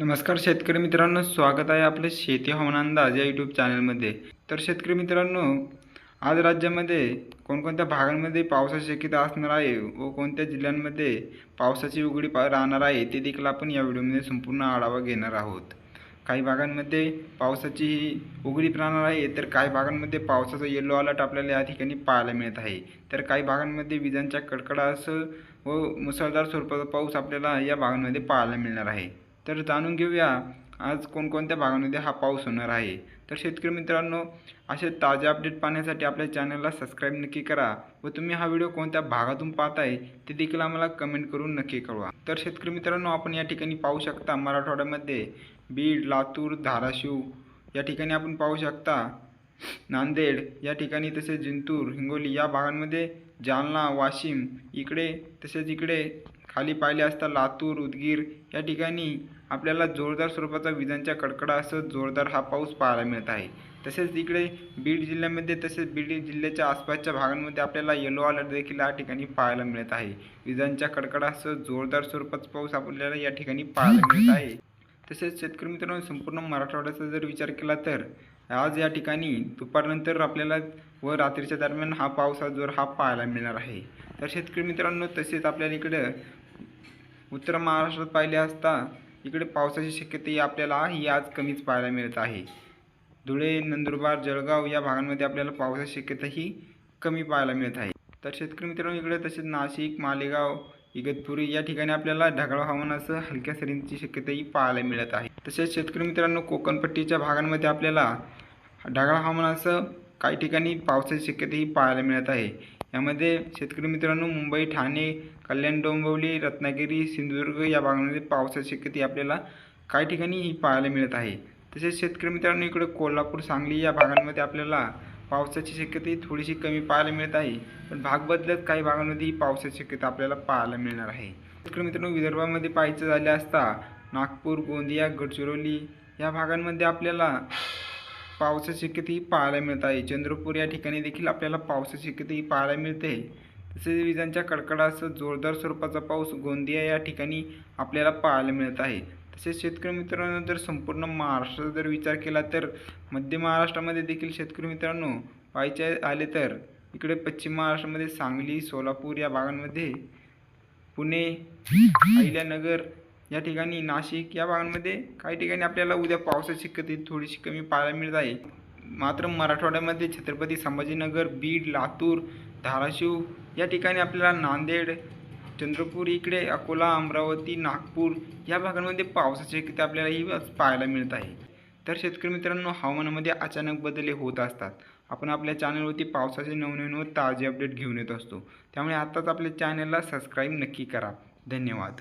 नमस्कार शेतकरी मित्रांनो स्वागत आहे आपले शेती हवामान अंदाज या यूट्यूब चॅनलमध्ये तर शेतकरी मित्रांनो आज राज्यामध्ये कोणकोणत्या भागांमध्ये पावसाची शक्यता असणार आहे व कोणत्या जिल्ह्यांमध्ये पावसाची उघडी पा राहणार आहे ते देखील आपण या व्हिडिओमध्ये संपूर्ण आढावा घेणार आहोत. काही भागांमध्ये पावसाची ही उघडीप राहणार आहे तर काही भागांमध्ये पावसाचा येलो अलर्ट आपल्याला या ठिकाणी पाहायला मिळत आहे. तर काही भागांमध्ये विजांच्या कडकडासह व मुसळधार स्वरूपाचा पाऊस आपल्याला या भागांमध्ये पाहायला मिळणार आहे. तर जाणून घेऊया आज कोणकोणत्या भागामध्ये हा पाऊस होणार आहे. तर शेतकरी मित्रांनो असे ताजे अपडेट पाहण्यासाठी आपल्या चॅनलला सबस्क्राईब नक्की करा व तुम्ही हा व्हिडिओ कोणत्या भागातून पाहताय ते देखील आम्हाला कमेंट करून नक्की कळवा. तर शेतकरी मित्रांनो आपण या ठिकाणी पाहू शकता मराठवाड्यामध्ये बीड लातूर धाराशिव या ठिकाणी आपण पाहू शकता. नांदेड या ठिकाणी तसेच जिंतूर हिंगोली या भागांमध्ये जालना वाशिम इकडे तसेच इकडे खाली पाहिले असता लातूर उदगीर या ठिकाणी आपल्याला जोरदार स्वरूपाचा विजांच्या कडकडासह जोरदार हा पाऊस पाहायला मिळत आहे. तसेच इकडे बीड जिल्ह्यामध्ये तसेच बीड जिल्ह्याच्या आसपासच्या भागांमध्ये आपल्याला येलो अलर्ट देखील या ठिकाणी पाहायला मिळत आहे. विजांच्या कडकडासह जोरदार स्वरूपाचा पाऊस आपल्याला या ठिकाणी पाहायला मिळत आहे. तसेच शेतकरी मित्रांनो संपूर्ण मराठवाड्याचा जर विचार केला तर आज या ठिकाणी दुपारनंतर आपल्याला व रात्रीच्या दरम्यान हा पावसाचा जोर हा पाहायला मिळणार आहे. तर शेतकरी मित्रांनो तसेच आपल्याला इकडं उत्तर महाराष्ट्रात पाहिले असता इकडे पावसाची शक्यता ही आपल्याला ही आज कमीच पाहायला मिळत आहे. धुळे नंदुरबार जळगाव या भागांमध्ये आपल्याला पावसाची शक्यता ही कमी पाहायला मिळत आहे. तर शेतकरी मित्रांनो इकडे तसेच नाशिक मालेगाव इगतपुरी या ठिकाणी आपल्याला ढगाळ हवामानासह हलक्या सरींची शक्यताही पाहायला मिळत आहे. तसेच शेतकरी मित्रांनो कोकणपट्टीच्या भागांमध्ये आपल्याला ढगाळ हवामानासह काही ठिकाणी पावसाची शक्यताही पाहायला मिळत आहे. यामध्ये शेतकरी मित्रांनो मुंबई ठाणे कल्याण डोंबिवली रत्नागिरी सिंधुदुर्ग या भागांमध्ये पावसाची शक्यता आपल्याला काही ठिकाणी ही पाहायला मिळत आहे. तसेच शेतकरी मित्रांनो इकडे कोल्हापूर सांगली या भागांमध्ये आपल्याला पावसाची शक्यता थोडीशी कमी पाहायला मिळत आहे. पण भाग बदलत काही भागांमध्ये ही पावसाची शक्यता आपल्याला पाहायला मिळणार आहे. शेतकरी मित्रांनो विदर्भामध्ये पाहायचं झाले असता नागपूर गोंदिया गडचिरोली या भागांमध्ये आपल्याला पावसाची शक्यतेही पाहायला मिळत आहे. चंद्रपूर या ठिकाणी देखील आपल्याला पावसाची शक्यतेही पाहायला मिळते. तसेच विजांच्या कडकडासह जोरदार स्वरूपाचा पाऊस गोंदिया या ठिकाणी आपल्याला पाहायला मिळत आहे. तसेच शेतकरी मित्रांनो जर संपूर्ण महाराष्ट्राचा जर विचार केला तर मध्य महाराष्ट्रामध्ये देखील शेतकरी मित्रांनो पाहायचे आले तर इकडे पश्चिम महाराष्ट्रामध्ये सांगली सोलापूर या भागांमध्ये पुणे अहिल्यानगर या ठिकाणी नाशिक या भागांमध्ये काही ठिकाणी आपल्याला उद्या पावसाची कधी थोडीशी कमी पाहायला मिळत आहे. मात्र मराठवाड्यामध्ये छत्रपती संभाजीनगर बीड लातूर धाराशिव या ठिकाणी आपल्याला नांदेड चंद्रपूर इकडे अकोला अमरावती नागपूर या भागांमध्ये पावसाची शक्यता आपल्याला ही पाहायला मिळत आहे. तर शेतकरी मित्रांनो हवामानामध्ये अचानक बदल होत असतात. आपण आपल्या चॅनलवरती पावसाचे नवनवीन व ताजे अपडेट घेऊन येत असतो. त्यामुळे आत्ताच आपल्या चॅनलला सबस्क्राईब नक्की करा. धन्यवाद.